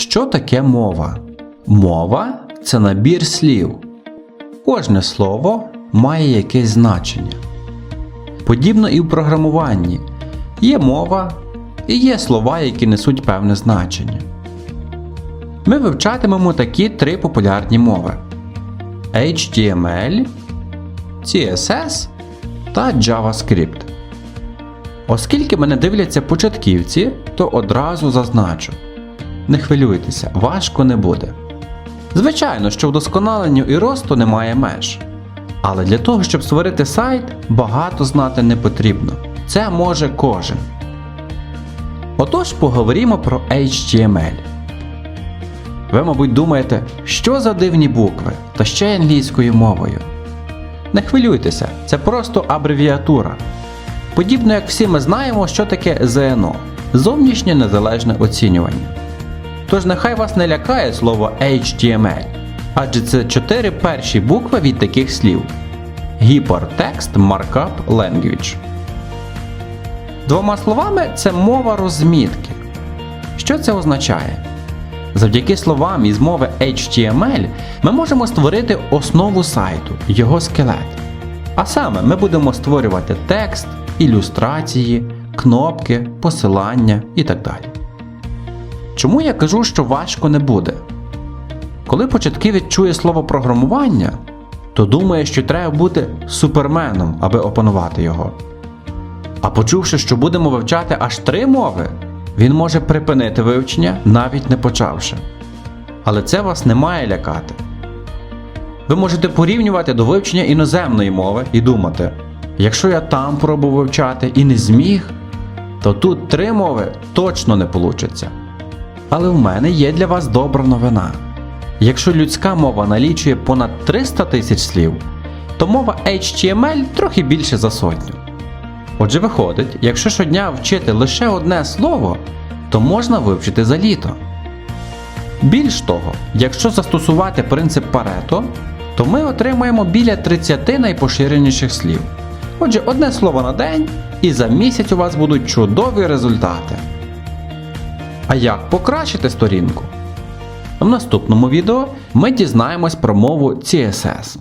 Що таке мова? Мова це набір слів. Кожне слово має якесь значення. Подібно і в програмуванні. Є мова і є слова, які несуть певне значення. Ми вивчатимемо такі три популярні мови: HTML, CSS та JavaScript. Оскільки мене дивляться початківці, то одразу зазначу. Не хвилюйтеся, важко не буде. Звичайно, що вдосконаленню і росту немає меж. Але для того, щоб створити сайт, багато знати не потрібно. Це може кожен. Отож поговоримо про HTML. Ви, мабуть, думаєте, що за дивні букви, та ще й англійською мовою. Не хвилюйтеся, це просто абревіатура. Подібно як всі ми знаємо, що таке ЗНО зовнішнє незалежне оцінювання. Тож нехай вас не лякає слово HTML, адже це чотири перші букви від таких слів: Hypertext Markup Language. Двома словами це мова розмітки. Що це означає? Завдяки словам із мови HTML ми можемо створити основу сайту, його скелет. А саме ми будемо створювати текст, ілюстрації, кнопки, посилання і так далі. Чому я кажу, що важко не буде? Коли початківець чує слово програмування, то думає, що треба бути суперменом, аби опанувати його. А почувши, що будемо вивчати аж три мови, він може припинити вивчення, навіть не почавши. Але це вас не має лякати. Ви можете порівнювати до вивчення іноземної мови і думати, якщо я там пробував вивчати і не зміг, то тут три мови точно не получаться. Але в мене є для вас добра новина. Якщо людська мова налічує понад 300 тисяч слів, то мова HTML трохи більше за сотню. Отже, виходить, якщо щодня вчити лише одне слово, то можна вивчити за літо. Більш того, якщо застосувати принцип Парето, то ми отримаємо біля 30 найпоширеніших слів. Отже, одне слово на день, і за місяць у вас будуть чудові результати. А як покращити сторінку? В наступному відео ми дізнаємось про мову CSS.